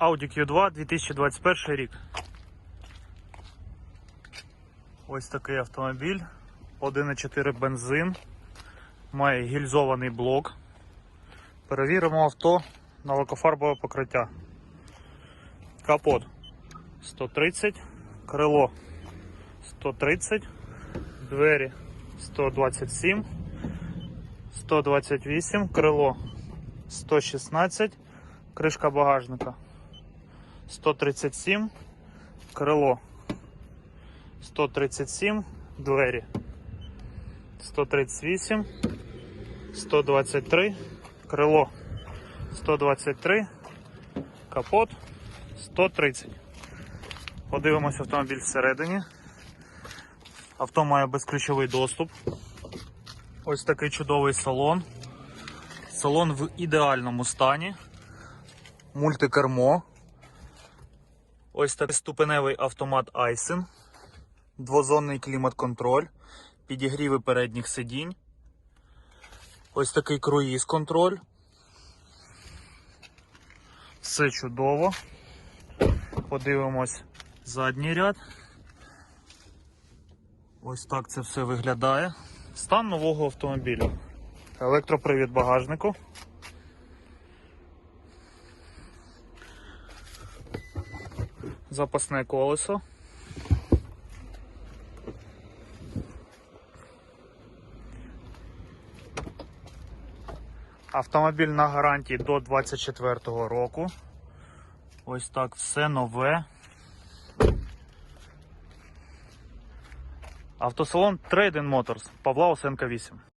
Audi Q2 2021 рік. Ось такий автомобіль. 1,4 бензин. Має гільзований блок. Перевіримо авто на лакофарбове покриття. Капот 130, крило 130, двері 127, 128, крило 116, кришка багажника 137, крило 137, двері 138, 123, крило 123, капот 130. Подивимося автомобіль всередині. Авто має безключовий доступ. Ось такий чудовий салон. Салон в ідеальному стані. Мультикермо. Ось такий ступеневий автомат Айсен. Двозонний клімат-контроль. Підігріви передніх сидінь. Ось такий круїз-контроль. Все чудово. Подивимось задній ряд. Ось так це все виглядає. Стан нового автомобіля. Електропривід багажнику. Запасне колесо. Автомобіль на гарантії до 24 року. Ось так все нове. Автосалон Trade Motors Павла Осенка 8.